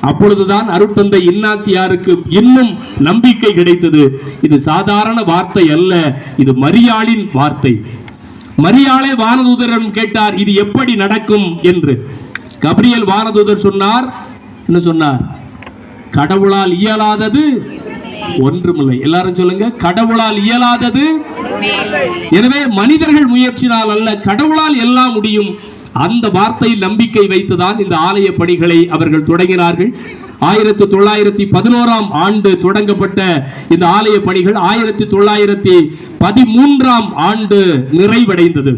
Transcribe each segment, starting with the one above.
அப்பொழுதுதான் அருட்தந்தை இன்னாசியாருக்கு இன்னும் நம்பிக்கை கிடைத்தது. இது சாதாரண வார்த்தை அல்ல இது மரியாளின் வார்த்தை. மரியாளே வானதூதரிடம் கேட்டார் இது எப்படி நடக்கும்? என்று. கபிரியல் வானதூதர் சொன்னார் என்ன சொன்னார்? கடவுளால் இயலாதது ஒன்றுமில்லை. எல்லாரும் சொல்லுங்க கடவுளால் இயலாதது எனவே மனிதர்கள் முயற்சினால் அல்ல கடவுளால் எல்லாம் முடியும். அந்த வார்த்தையில் நம்பிக்கை வைத்துதான் இந்த ஆலய பணிகளை அவர்கள் தொடங்கினார்கள். ஆயிரத்தி தொள்ளாயிரத்தி பதினோராம் ஆண்டு தொடங்கப்பட்ட இந்த ஆலய பணிகள் ஆயிரத்தி தொள்ளாயிரத்தி பதிமூன்றாம் ஆண்டு நிறைவடைந்தது.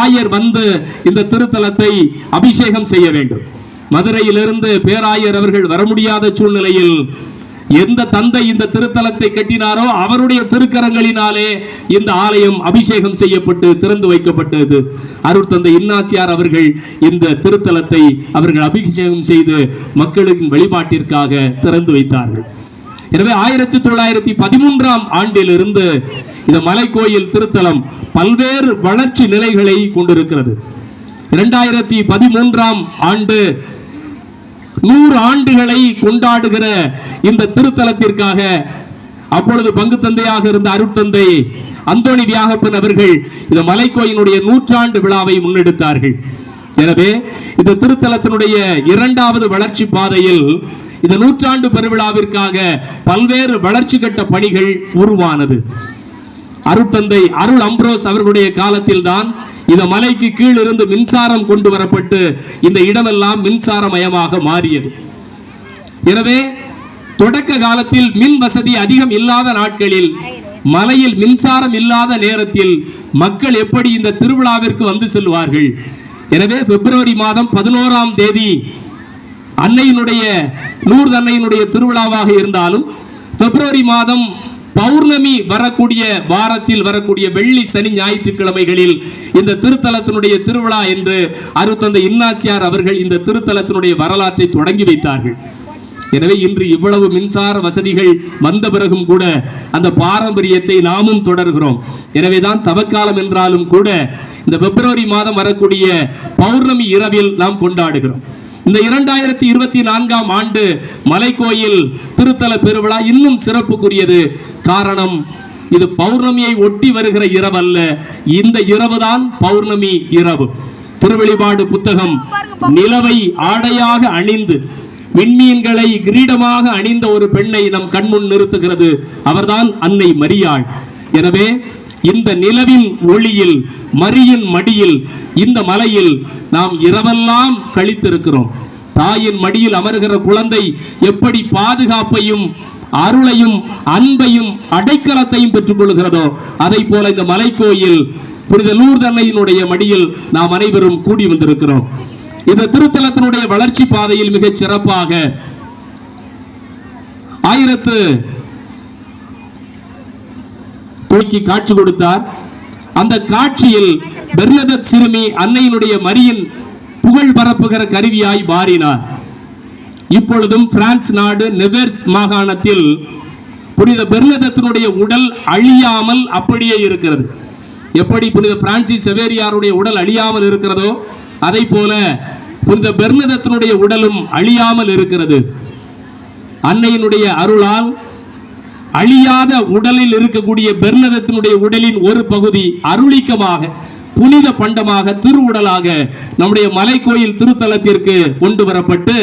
ஆயர் வந்து இந்த திருத்தலத்தை அபிஷேகம் செய்ய வேண்டும். மதுரையிலிருந்து பேராயர் அவர்கள் வர முடியாத சூழ்நிலையில் எந்த தந்தை இந்த திருத்தலத்தை கட்டினாரோ அவருடைய திருக்கரங்களினாலே இந்த ஆலயம் அபிஷேகம் செய்யப்பட்டு திறந்து வைக்கப்பட்டது. அருட்தந்தை இன்னாசியார் அவர்கள் இந்த திருத்தலத்தை அவர்கள் அபிஷேகம் செய்து மக்களின் வழிபாட்டிற்காக திறந்து வைத்தார்கள். எனவே ஆயிரத்தி தொள்ளாயிரத்தி பதிமூன்றாம் ஆண்டிலிருந்து இந்த மலைக்கோயில் திருத்தலம் பல்வேறு வளர்ச்சி நிலைகளை கொண்டிருக்கிறது. இரண்டாயிரத்தி பதிமூன்றாம் ஆண்டு நூறு ஆண்டுகளை கொண்டாடுகிற இந்த திருத்தலத்திற்காக அப்பொழுது பங்கு தந்தையாக இருந்த அருட்தந்தை அந்தோணி வியாகப்பன் அவர்கள் இந்த மலைக்கோயினுடைய நூற்றாண்டு விழாவை முன்னெடுத்தார்கள். எனவே இந்த திருத்தலத்தினுடைய இரண்டாவது வளர்ச்சி பாதையில் இந்த நூற்றாண்டு பெருவிழாவிற்காக பல்வேறு வளர்ச்சி கட்ட பணிகள் உருவானது. அருட்தந்தை அருள் அம்ப்ரோஸ் அவர்களுடைய காலத்தில் தான் இந்த மலைக்கு கீழ் இருந்து மின்சாரம் கொண்டு வரப்பட்டு இந்த இடமெல்லாம் மின்சாரமயமாக மாறியது. எனவே தொடக்க காலத்தில் மின் வசதி அதிகம் இல்லாத நாட்களில் மலையில் மின்சாரம் இல்லாத நேரத்தில் மக்கள் எப்படி இந்த திருவிழாவிற்கு வந்து செல்வார்கள்? எனவே பிப்ரவரி மாதம் பதினோராம் தேதி அன்னையினுடைய நூறு அன்னையினுடைய திருவிழாவாக இருந்தாலும் பிப்ரவரி மாதம் பௌர்ணமி வரக்கூடிய வாரத்தில் வரக்கூடிய வெள்ளி சனி ஞாயிற்றுக்கிழமைகளில் இந்த திருத்தலத்தினுடைய திருவிழா என்று அருத்தந்த இன்னாசியார் அவர்கள் இந்த திருத்தலத்தினுடைய வரலாற்றை தொடங்கி வைத்தார்கள். எனவே இன்று இவ்வளவு மின்சார வசதிகள் வந்த பிறகும் கூட அந்த பாரம்பரியத்தை நாமும் தொடர்கிறோம். எனவேதான் தவக்காலம் என்றாலும் கூட இந்த பிப்ரவரி மாதம் வரக்கூடிய பௌர்ணமி இரவில் நாம் கொண்டாடுகிறோம். இந்த இரண்டாயிரத்தி இருபத்தி நான்காம் ஆண்டு மலைக்கோயில் திருத்தல பெருவிழா இன்னும் சிறப்புக்குரியது. காரணம் இது பௌர்ணமியை ஒட்டி வருகிற இரவு அல்ல இந்த இரவுதான் பௌர்ணமி இரவு. திருவெளிபாடு புத்தகம் நிலவை ஆடையாக அணிந்து விண்மீன்களை கிரீடமாக அணிந்த ஒரு பெண்ணை நம் கண்முன் நிறுத்துகிறது. அவர்தான் அன்னை மரியாள். எனவே இந்த நிலவின் ஒளியில் மரியின் மடியில் இந்த மலையில் நாம் இரவெல்லாம் கழித்திருக்கிறோம். தாயின் மடியில் அமர்கிற குழந்தை எப்படி பாதுகாப்பையும் அருளையும் அன்பையும் அடைக்கலத்தையும் பெற்றுக் கொள்கிறதோ அதை போல இந்த மலைக்கோயில் புனித லூர்தன்னையினுடைய மடியில் நாம் அனைவரும் கூடி வந்திருக்கிறோம். இந்த திருத்தலத்தினுடைய வளர்ச்சி பாதையில் மிகச் சிறப்பாக ஆயிரத்து தூக்கி காட்சி கொடுத்தார். அந்த காட்சியில் பெர்னதத் சிறுமி அன்னையினுடைய மரியின் புகழ் பரப்புகிற கருவியாய் மாறினார். இப்பொழுதும் பிரான்ஸ் நாடு நெவெர்ஸ் மாகாணத்தில் புனித பெர்னதத்தினுடைய உடல் அழியாமல் அப்படியே இருக்கிறது. எப்படி புனித பிரான்சிஸ் செவேரியாருடைய உடல் அழியாமல் இருக்கிறதோ அதை போல புனித பெர்னதத்தினுடைய உடலும் அழியாமல் இருக்கிறது. அன்னையினுடைய அருளால் அழியாத உடலில் இருக்கக்கூடிய பெர்னதத்தினுடைய உடலின் ஒரு பகுதி அருளிக்கமாக புனித பண்டமாக திருவுடலாக நம்முடைய மலைக்கோயில் திருத்தலத்திற்கு கொண்டு வரப்பட்டு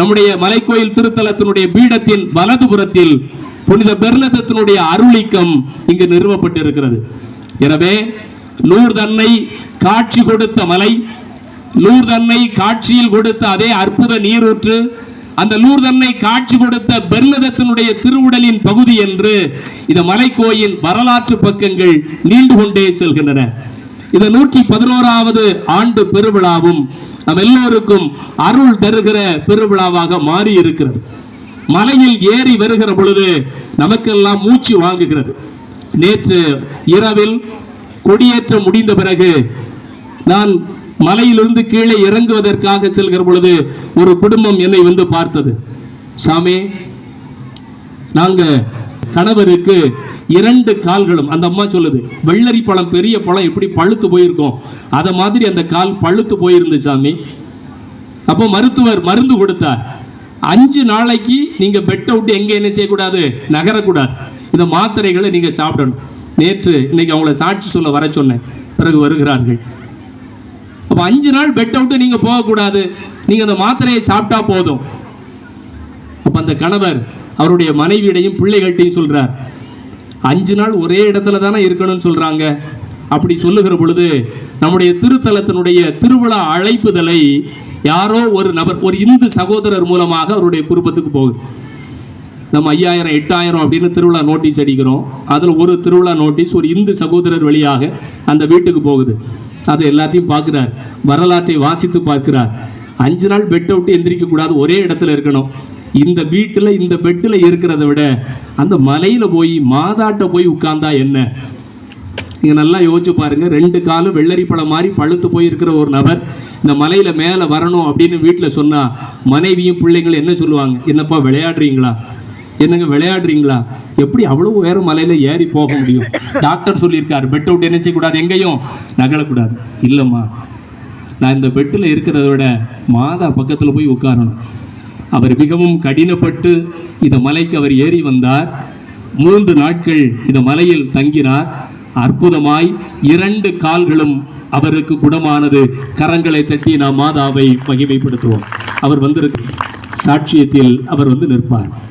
நம்முடைய மலைக்கோயில் திருத்தலத்தினுடைய பீடத்தின் வலதுபுறத்தில் புனித பெர்லதத்தினுடைய அருளிக்கம் இங்கு நிறுவப்பட்டிருக்கிறது. எனவே நூர்தன்னை காட்சி கொடுத்த மலை நூர்தன்னை காட்சியில் கொடுத்த அதே அற்புத நீரூற்று அந்த நூர்தன்னை காட்சி கொடுத்த பெர்லதத்தினுடைய திருவுடலின் பகுதி என்று இந்த மலைக்கோயின் வரலாற்று பக்கங்கள் நீண்டு கொண்டே செல்கின்றன. இந்த நூற்றி பதினோராவது ஆண்டு பெருவிழாவும் நம் எல்லோருக்கும் அருள் தருகிற பெருவிழாவாக மாறி இருக்கிறது மலையில் ஏறி வருகிற பொழுது நமக்கெல்லாம் மூச்சு வாங்குகிறது. நேற்று இரவில் கொடியேற்றம் முடிந்த பிறகு நான் மலையிலிருந்து கீழே இறங்குவதற்காக செல்கிற பொழுது ஒரு குடும்பம் என்னை வந்து பார்த்தது. சாமி நாங்க கணவருக்கு இரண்டு கால்களும். அந்த அம்மா சொல்லுது வெள்ளரி பழம் பெரிய பழம் எப்படி பழுத்து போயிருக்கோம்? அதை மாதிரி அந்த கால் பழுத்து போயிருந்து சாமி. அப்போ மருத்துவர் மருந்து கொடுத்தார். அஞ்சு நாளைக்கு நீங்க பெட்டை விட்டு எங்க என்ன செய்யக்கூடாது? நகரக்கூடாது. இந்த மாத்திரைகளை நீங்க சாப்பிடணும். நேற்று இன்னைக்கு அவங்கள சாட்சி சொல்ல வர சொன்னேன். பிறகு வருகிறார்கள். அப்போ அஞ்சு நாள் பெட்டை விட்டு நீங்கள் போகக்கூடாது. நீங்கள் அந்த மாத்திரையை சாப்பிட்டா போதும். அப்போ அந்த கணவர் அவருடைய மனைவியிடையும் பிள்ளைகள்கிட்டையும் சொல்கிறார் அஞ்சு நாள் ஒரே இடத்துல தானே இருக்கணும்னு சொல்றாங்க. அப்படி சொல்லுகிற பொழுது நம்முடைய திருத்தலத்தினுடைய திருவிழா அழைப்புதலை யாரோ ஒரு நபர் ஒரு இந்து சகோதரர் மூலமாக அவருடைய குடும்பத்துக்கு போகுது. நம்ம ஐயாயிரம் எட்டாயிரம் அப்படின்னு திருவிழா நோட்டீஸ் அடிக்கிறோம். அதில் ஒரு திருவிழா நோட்டீஸ் ஒரு இந்து சகோதரர் வழியாக அந்த வீட்டுக்கு போகுது. அதை எல்லாத்தையும் பார்க்குறார். வரலாற்றை வாசித்து பார்க்கிறார். அஞ்சு நாள் பெட்டை விட்டு எந்திரிக்க கூடாது ஒரே இடத்துல இருக்கணும். இந்த வீட்டில் இந்த பெட்டில் இருக்கிறத விட அந்த மலையில் போய் மாதாட்ட போய் உட்கார்ந்தா என்ன? நீங்கள் நல்லா யோசிச்சு பாருங்க. ரெண்டு காலும் வெள்ளரி பழம் மாதிரி பழுத்து போயிருக்கிற ஒரு நபர் இந்த மலையில மேலே வரணும் அப்படின்னு வீட்டில் சொன்னால் மனைவியும் பிள்ளைங்களும் என்ன சொல்லுவாங்க? என்னப்பா விளையாடுறீங்களா? என்னங்க விளையாடுறீங்களா? எப்படி அவ்வளவு உயர மலையில ஏறி போக முடியும்? டாக்டர் சொல்லியிருக்காரு. பெட் அவுட் என்ன செய்யக்கூடாது? எங்கேயும் நகலக்கூடாது. இல்லைம்மா நான் இந்த பெட்டில் இருக்கிறத விட மாதா பக்கத்தில் போய் உட்காரணும். அவர் மிகவும் கடினப்பட்டு இந்த மலைக்கு அவர் ஏறி வந்தார். மூன்று நாட்கள் இந்த மலையில் தங்கினார். அற்புதமாய் இரண்டு கால்களும் அவருக்கு குணமானது. கரங்களை தட்டி நாம் மாதாவை மகிமைப்படுத்துவோம். அவர் வந்திருக்கு சாட்சியத்தில் அவர் வந்து நிற்பார்.